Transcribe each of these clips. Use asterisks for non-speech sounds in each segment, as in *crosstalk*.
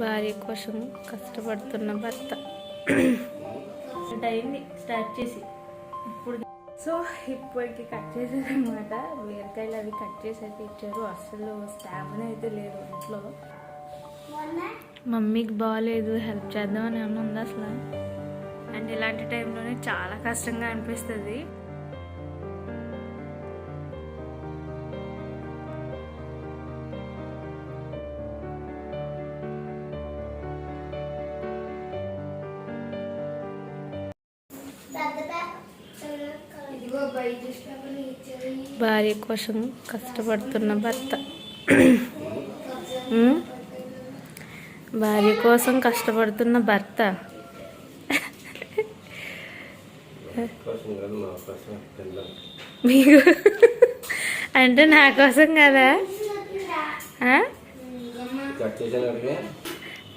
భార్య కోసం కష్టపడుతున్న భర్త. అయింది. స్టార్ట్ చేసి. ఇప్పుడు సో ఇప్పటికి కట్ చేసేది అనమాట బీరకాయలు అవి కట్ చేసి అయితే ఇచ్చారు అసలు స్టామినా అయితే లేదు ఇంట్లో. మమ్మీకి బాగాలేదు హెల్ప్ చేద్దామని ఏమన్నా ఉందా అసలు? అండ్ ఇలాంటి టైంలోనే చాలా కష్టంగా అనిపిస్తుంది. భార్య కోసం కష్టపడుతున్న భర్త? భార్య కోసం కష్టపడుతున్న భర్త. మీకు? అంటే నా కోసం కదా?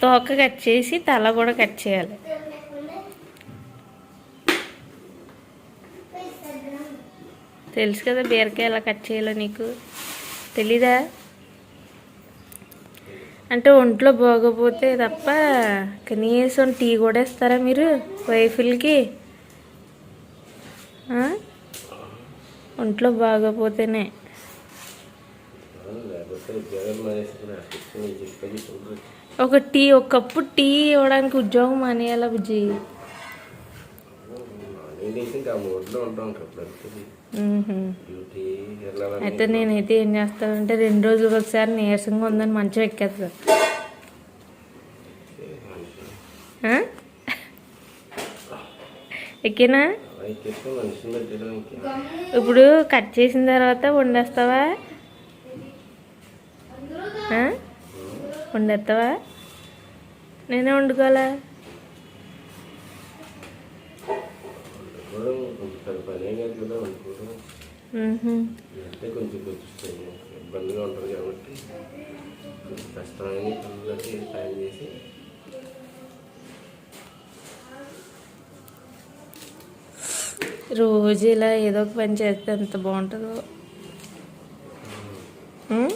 తోక కట్ చేసి తల కూడా కట్ చేయాలి. తెలుసు కదా బీరకాయ ఎలా కట్ చేయాలో నీకు? తెలీదా? అంటే ఒంట్లో బాగోపోతే తప్ప కనీసం టీ కూడా ఇస్తారా మీరు వైఫులకి? ఒంట్లో బాగోపోతేనే. ఒక టీ ఒక కప్పు టీ ఇవ్వడానికి ఉద్యోగం మానేయాలా బుజ్జి? ఇంకా మూడ్లో ఉంటాం. డ్యూటీ అయితే నేనైతే ఏం చేస్తానంటే రెండు రోజులకు ఒకసారి నీరసంగా ఉందని మంచం ఎక్కేస్తా? ఎక్కినా? ఇప్పుడు కట్ చేసిన తర్వాత వండేస్తావా? వండేస్తావా? నేనే వండుకోవాలా కూడా కొంచెం పెద్ద పనే కాదు కదా అనుకోవడం మ్మ్హ్మ్. అంటే కొంచెం కొంచెం ఇబ్బందిగా ఉంటుంది కాబట్టి కొంచెం కష్టమైన పిల్లలకి సాయం చేసి. రోజు ఇలా ఏదో ఒక పని చేస్తే ఎంత బాగుంటుందో. ఉమ్?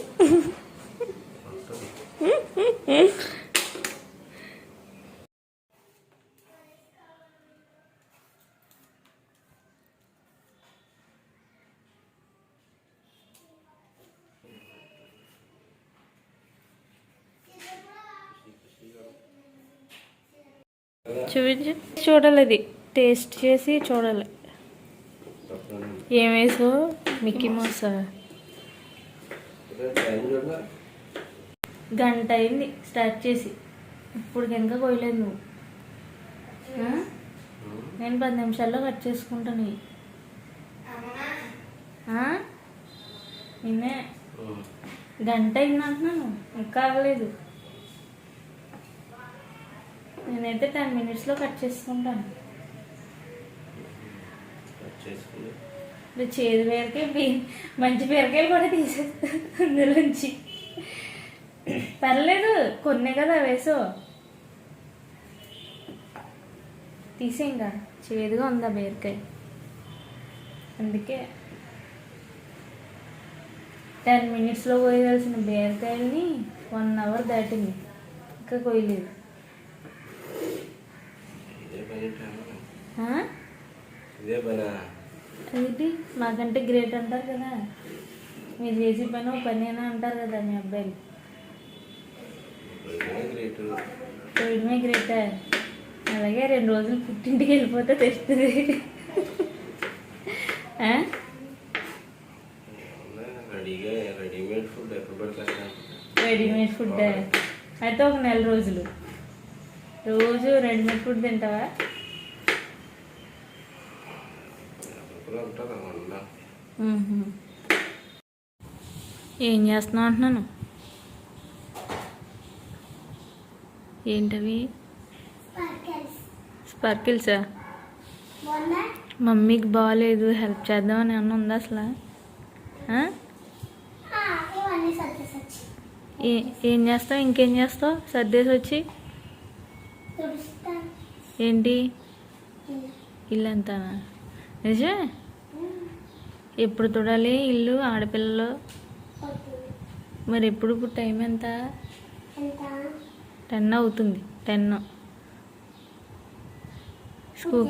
చూపించు. చూడాలి అది టేస్ట్ చేసి చూడాలి. ఏం వేసో మిక్కీ మౌసా? గంట అయింది. స్టార్ట్ చేసి. ఇప్పుడు ఇంకా కోయలేదు నువ్వు? నేను పది నిమిషాల్లో కట్ చేసుకుంటాను? నిన్నే. గంట అయింది అంటున్నాను ఇంకా అవ్వలేదు నేనైతే టెన్ మినిట్స్లో కట్ చేసుకుంటాను. ఇప్పుడు చేదు బీరకాయ మంచి బీరకాయలు కూడా తీసేస్తాను అందులోంచి. పర్లేదు కొన్నే కదా వేసో. తీసే ఇంకా చేదుగా ఉందా బీరకాయ అందుకే. టెన్ మినిట్స్లో కోయవలసిన బీరకాయలని వన్ అవర్ దాటింది. ఇంకా కోయలేదు ఇదే ఏంటి? మాకంటే గ్రేట్ అంటారు కదా. మీరు చేసే పని ఒక పని అని అంటారు కదా మీ అబ్బాయిలు. చేయడమే గ్రేట్. అలాగే రెండు రోజులు పుట్టింటికి వెళ్ళిపోతే తెస్తుంది. రెడీమేడ్ ఫుడ్ అయితే ఒక నెల రోజులు. రోజు రెడీమేడ్ ఫుడ్ తింటావా? ఏం చేస్తున్నావు అంటున్నాను? ఏంటవి? స్పర్కిల్సా? మమ్మీకి బాగాలేదు హెల్ప్ చేద్దామని ఏమన్నా ఉందా అసలు? ఏం చేస్తావు? ఇంకేం చేస్తావు? సర్దేసి వచ్చి? ఏంటి? ఇలా. ఇల్లు అంతానా నిజమే? ఎప్పుడు చూడాలి ఇల్లు ఆడపిల్లలు. మరి ఎప్పుడు ఇప్పుడు టైం ఎంత? టెన్ అవుతుంది టెన్. స్కూల్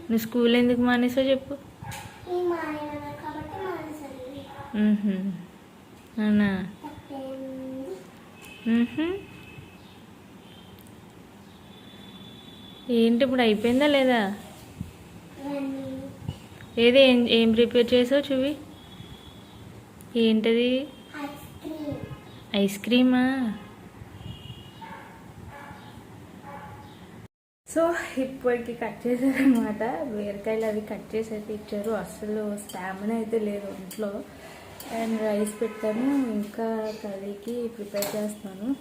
నువ్వు స్కూల్ ఎందుకు మానేసో చెప్పు. అవునా? ఏంటి ఇప్పుడు అయిపోయిందా లేదా? ఏది ఏం ఏం ప్రిపేర్ చేసావు చూవి? ఏంటది? ఐస్ క్రీమా? సో ఇప్పటికి కట్ చేశారనమాట బీరకాయలు అవి కట్ చేసి అయితే ఇచ్చారు. అసలు స్టామినా అయితే లేదు ఇంట్లో. అండ్ రైస్ పెట్టాను. ఇంకా కర్రీకి ప్రిపేర్ చేస్తున్నాను.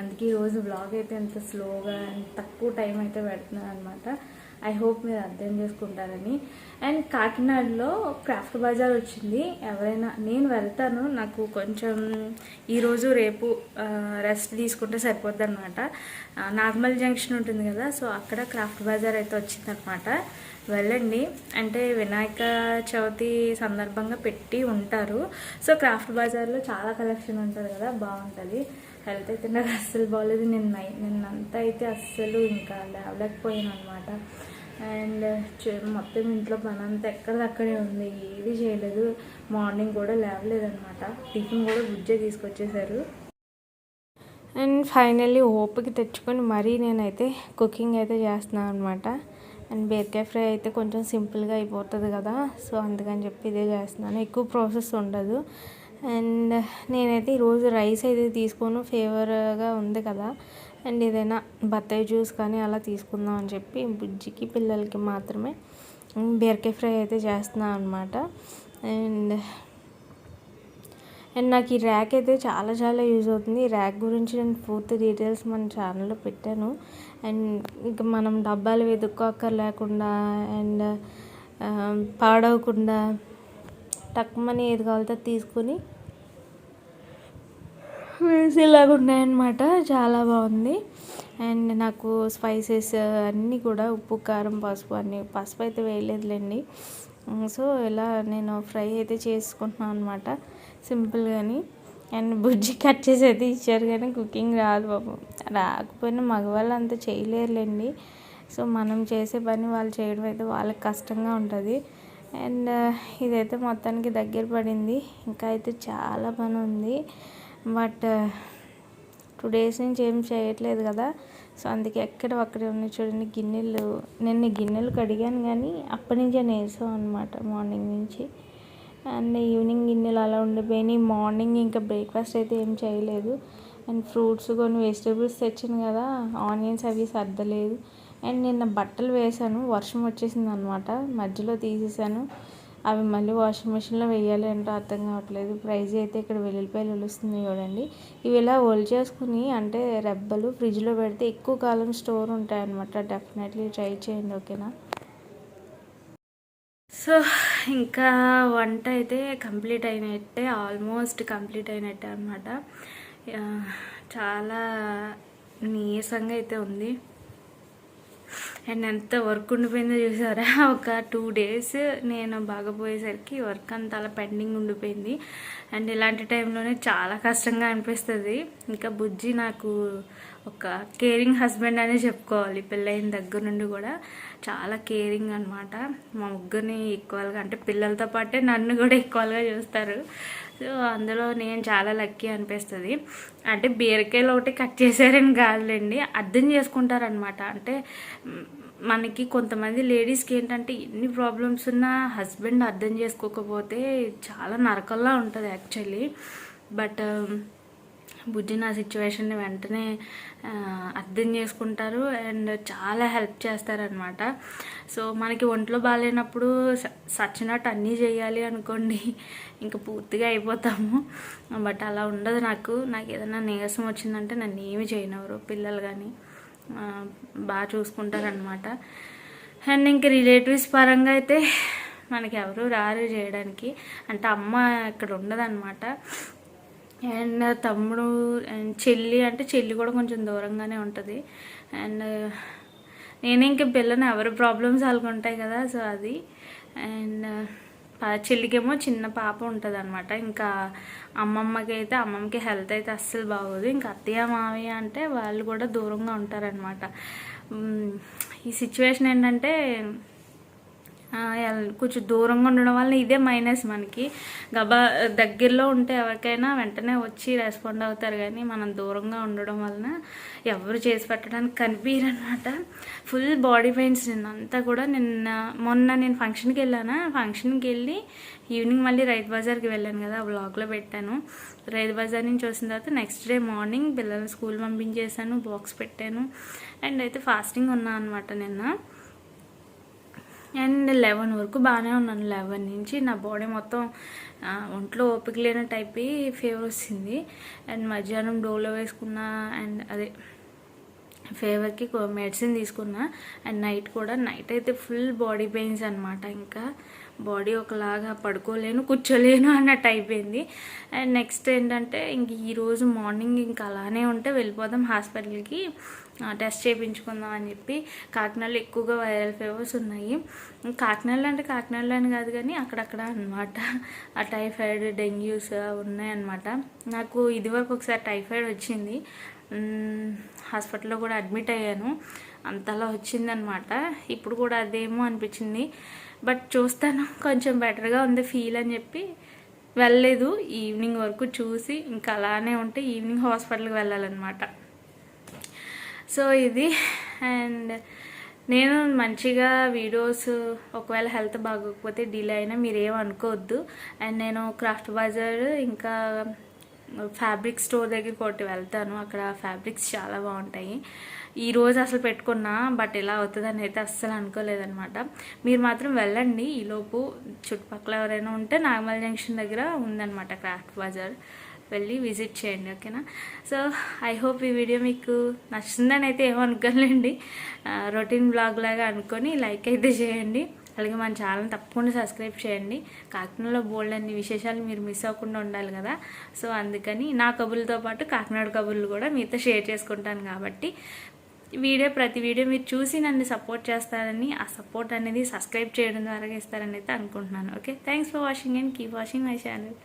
అందుకే ఈరోజు బ్లాగ్ అయితే ఎంత స్లోగా అండ్ తక్కువ టైం అయితే పెడుతున్నాను అనమాట ఐ హోప్ మీరు అర్థం చేసుకుంటారని. అండ్ కాకినాడలో క్రాఫ్ట్ బజార్ వచ్చింది. ఎవరైనా నేను వెళ్తాను. నాకు కొంచెం ఈరోజు రేపు రెస్ట్ తీసుకుంటే సరిపోద్ది అనమాట నార్మల్ జంక్షన్ ఉంటుంది కదా సో అక్కడ క్రాఫ్ట్ బజార్ అయితే వచ్చిందనమాట వెళ్ళండి. అంటే వినాయక చవితి సందర్భంగా పెట్టి ఉంటారు. సో క్రాఫ్ట్ బజార్లో చాలా కలెక్షన్ ఉంటుంది కదా బాగుంటుంది. హెల్త్ అయితే నాకు అస్సలు బాగోలేదు నేను నై నిన్నంతా అయితే అస్సలు ఇంకా లేవలేకపోయాను అనమాట అండ్ మొత్తం ఇంట్లో పని అంతా ఎక్కడిదక్కడే ఉంది. ఏది చేయలేదు. మార్నింగ్ కూడా లేవలేదనమాట టిఫిన్ కూడా బుజ్జే తీసుకొచ్చేసారు. అండ్ ఫైనల్లీ ఓపిక తెచ్చుకొని మరీ నేనైతే కుకింగ్ అయితే చేస్తున్నాను అనమాట అండ్ బీరకాయ ఫ్రై అయితే కొంచెం సింపుల్గా అయిపోతుంది కదా. సో అందుకని చెప్పి ఇదే చేస్తున్నాను. ఎక్కువ ప్రాసెస్ ఉండదు. అండ్ నేనైతే ఈరోజు రైస్ అయితే తీసుకోను. ఫేవర్గా ఉంది కదా. అండ్ ఏదైనా బత్తాయి జ్యూస్ కానీ అలా తీసుకుందాం అని చెప్పి బుజ్జికి పిల్లలకి మాత్రమే బీరకాయ ఫ్రై అయితే చేస్తున్నాను అనమాట అండ్ అండ్ నాకు ఈ ర్యాక్ అయితే చాలా చాలా యూజ్ అవుతుంది. ఈ ర్యాక్ గురించి నేను పూర్తి డీటెయిల్స్ మన ఛానల్లో పెట్టాను. అండ్ ఇంకా మనం డబ్బాలు వెతుక్కోక్కర్ లేకుండా అండ్ పాడవకుండా టక్మని ఏది కావాలితే అది తీసుకుని వేసేలాగా ఉన్నాయన్నమాట. చాలా బాగుంది. అండ్ నాకు స్పైసెస్ అన్నీ కూడా ఉప్పు కారం పసుపు అన్నీ పసుపు అయితే వేయలేదులేండి. సో ఇలా నేను ఫ్రై అయితే చేసుకుంటున్నాను అనమాట సింపుల్గాని అండ్ బుజ్జి కట్ చేసి అయితే ఇచ్చారు కానీ కుకింగ్ రాదు బాబు. రాకపోయినా మగవాళ్ళు అంత చేయలేరులేండి. సో మనం చేసే పని వాళ్ళు చేయడం అయితే వాళ్ళకి కష్టంగా ఉంటుంది. అండ్ ఇదైతే మొత్తానికి దగ్గర పడింది. ఇంకా అయితే చాలా పని ఉంది. బట్ టూ డేస్ నుంచి ఏం చేయట్లేదు కదా. సో అందుకే ఎక్కడ అక్కడే ఉన్నాయి చూడండి. గిన్నెలు నిన్న గిన్నెలు కడిగాను కానీ అప్పటి నుంచే నేర్చాం అనమాట మార్నింగ్ నుంచి. అండ్ ఈవినింగ్ గిన్నెలు అలా ఉండిపోయినాయి. మార్నింగ్ ఇంకా బ్రేక్ఫాస్ట్ అయితే ఏం చేయలేదు. అండ్ ఫ్రూట్స్ కొన్ని వెజిటేబుల్స్ తెచ్చాను కదా ఆనియన్స్ అవి సర్దలేదు. అండ్ నిన్న బట్టలు వేసాను వర్షం వచ్చేసింది అనమాట మధ్యలో తీసేసాను అవి మళ్ళీ వాషింగ్ మిషన్లో వేయాలి అంటే అర్థం కావట్లేదు. ప్రైజ్ అయితే ఇక్కడ వెల్లుల్లిపాయలు వెలుస్తుంది చూడండి. ఇవి ఇలా హోల్డ్ చేసుకుని అంటే రెబ్బలు ఫ్రిడ్జ్లో పెడితే ఎక్కువ కాలం స్టోర్ ఉంటాయి అనమాట డెఫినెట్లీ ట్రై చేయండి ఓకేనా? సో ఇంకా వంట అయితే కంప్లీట్ అయినట్టే ఆల్మోస్ట్ కంప్లీట్ అయినట్టే అనమాట చాలా నీరసంగా అయితే ఉంది. అండ్ ఎంత వర్క్ ఉండిపోయిందో చూసారా? *laughs* ఒక టూ డేస్ నేను బాగా పోయేసరికి వర్క్ అంతా అలా పెండింగ్ ఉండిపోయింది. అండ్ ఇలాంటి టైంలోనే చాలా కష్టంగా అనిపిస్తుంది. ఇంకా బుజ్జి నాకు ఒక కేరింగ్ హస్బెండ్ అనే చెప్పుకోవాలి. పెళ్ళైన దగ్గర నుండి కూడా చాలా కేరింగ్ అనమాట మా ముగ్గురిని ఈక్వల్గా అంటే పిల్లలతో పాటే నన్ను కూడా ఈక్వల్గా చూస్తారు. సో అందులో నేను చాలా లక్కీ అనిపిస్తుంది. అంటే బీరకాయలు ఒకటి కట్ చేశారని కాదులేండి. అర్థం చేసుకుంటారనమాట అంటే మనకి కొంతమంది లేడీస్కి ఏంటంటే ఎన్ని ప్రాబ్లమ్స్ ఉన్నా హస్బెండ్ అర్థం చేసుకోకపోతే చాలా నరకల్లా ఉంటుంది యాక్చువల్లీ బట్ బుజ్జి నా సిచ్యువేషన్ని వెంటనే అర్థం చేసుకుంటారు అండ్ చాలా హెల్ప్ చేస్తారనమాట సో మనకి ఒంట్లో బాగాలేనప్పుడు స- సచ్చినట్టు అన్నీ చేయాలి అనుకోండి ఇంకా పూర్తిగా అయిపోతాము. బట్ అలా ఉండదు నాకు. నాకు ఏదైనా నీరసం వచ్చిందంటే నన్ను ఏమి చేయనవరు పిల్లలు కానీ బాగా చూసుకుంటారనమాట అండ్ ఇంక రిలేటివ్స్ పరంగా అయితే మనకి ఎవరు రారు చేయడానికి. అంటే అమ్మ ఇక్కడ ఉండదన్నమాట. అండ్ తమ్ముడు అండ్ చెల్లి అంటే చెల్లి కూడా కొంచెం దూరంగానే ఉంటుంది. అండ్ నేను ఇంక పిల్లని ఎవరి ప్రాబ్లమ్స్ వాళ్ళకు ఉంటాయి కదా సో అది. అండ్ చెల్లికేమో చిన్న పాప ఉంటుంది అనమాట ఇంకా అమ్మమ్మకి అయితే అమ్మమ్మకి హెల్త్ అయితే అస్సలు బాగోదు. ఇంకా అత్తయ్య మావయ్య అంటే వాళ్ళు కూడా దూరంగా ఉంటారనమాట ఈ సిచ్యువేషన్ ఏంటంటే కొంచెం దూరంగా ఉండడం వల్ల ఇదే మైనస్ మనకి. గబా దగ్గరలో ఉంటే ఎవరికైనా వెంటనే వచ్చి రెస్పాండ్ అవుతారు కానీ మనం దూరంగా ఉండడం వలన ఎవరు చేసి పెట్టడానికి కనిపించరు అనమాట ఫుల్ బాడీ పెయిన్స్ నిన్నంతా కూడా నిన్న మొన్న నేను ఫంక్షన్కి వెళ్ళాను? ఫంక్షన్కి వెళ్ళి ఈవినింగ్ మళ్ళీ రైతు బజార్కి వెళ్ళాను కదా బ్లాగ్లో పెట్టాను. రైతు బజార్ నుంచి వచ్చిన తర్వాత నెక్స్ట్ డే మార్నింగ్ పిల్లల్ని స్కూల్ పంపించేసాను బాక్స్ పెట్టాను. అండ్ అయితే ఫాస్టింగ్ ఉన్నా అనమాట నిన్న. అండ్ లెవెన్ వరకు బాగానే ఉన్నాను. లెవెన్ నుంచి నా బాడీ మొత్తం ఒంట్లో ఓపిక లేనట్టు అయిపోయి ఫీవర్ వచ్చింది అండ్ మధ్యాహ్నం డోలో వేసుకున్నా అండ్ అదే ఫీవర్కి మెడిసిన్ తీసుకున్నా అండ్ నైట్ కూడా నైట్ అయితే ఫుల్ బాడీ పెయిన్స్ అనమాట ఇంకా బాడీ ఒకలాగా పడుకోలేను కూర్చోలేను అన్నట్టు అయిపోయింది. అండ్ నెక్స్ట్ ఏంటంటే ఇంక ఈరోజు మార్నింగ్ ఇంకా అలానే ఉంటే వెళ్ళిపోదాం హాస్పిటల్కి టెస్ట్ చేయించుకుందాం అని చెప్పి కాకినాడలో ఎక్కువగా వైరల్ ఫీవర్స్ ఉన్నాయి. కాకినాడలో అంటే కాకినాడలో అని కాదు కానీ అక్కడక్కడ అనమాట ఆ టైఫాయిడ్ డెంగ్యూస్ ఉన్నాయన్నమాట. నాకు ఇదివరకు ఒకసారి టైఫాయిడ్ వచ్చింది. హాస్పిటల్లో కూడా అడ్మిట్ అయ్యాను. అంతలా వచ్చిందనమాట. ఇప్పుడు కూడా అదేమో అనిపించింది. బట్ చూస్తాను. కొంచెం బెటర్గా ఉంది ఫీల్ అని చెప్పి వెళ్ళలేదు. ఈవినింగ్ వరకు చూసి ఇంకా అలానే ఉంటే ఈవినింగ్ హాస్పిటల్కి వెళ్ళాలన్నమాట. సో ఇది. అండ్ నేను మంచిగా వీడియోస్ ఒకవేళ హెల్త్ బాగోకపోతే డిలే అయినా మీరేం అనుకోవద్దు. అండ్ నేను క్రాఫ్ట్ బజార్ ఇంకా ఫ్యాబ్రిక్ స్టోర్ దగ్గరికి ఒకటి వెళ్తాను. అక్కడ ఫ్యాబ్రిక్స్ చాలా బాగుంటాయి. ఈ రోజు అసలు పెట్టుకున్నా బట్ ఇలా అవుతుందని అయితే అస్సలు అనుకోలేదనమాట మీరు మాత్రం వెళ్ళండి. ఈలోపు చుట్టుపక్కల ఎవరైనా ఉంటే నాగమల్ జంక్షన్ దగ్గర ఉందన్నమాట క్రాఫ్ట్ బజార్. వెళ్ళి విజిట్ చేయండి ఓకేనా? సో ఐ హోప్ ఈ వీడియో మీకు నచ్చిందని అయితే ఏమనుకోలేండి రొటీన్ బ్లాగ్ లాగా అనుకొని లైక్ అయితే చేయండి. అలాగే మన ఛానల్ తప్పకుండా సబ్స్క్రైబ్ చేయండి. కాకినాడలో బోల్డ్ అన్ని విశేషాలు మీరు మిస్ అవ్వకుండా ఉండాలి కదా. సో అందుకని నా కబుర్లతో పాటు కాకినాడ కబుర్లు కూడా మీతో షేర్ చేసుకుంటాను కాబట్టి. వీడియో ప్రతి వీడియో మీరు చూసి నన్ను సపోర్ట్ చేస్తారని ఆ సపోర్ట్ అనేది సబ్స్క్రైబ్ చేయడం ద్వారా ఇస్తారని అయితే అనుకుంటున్నాను. Okay? Thanks for watching and keep watching my channel.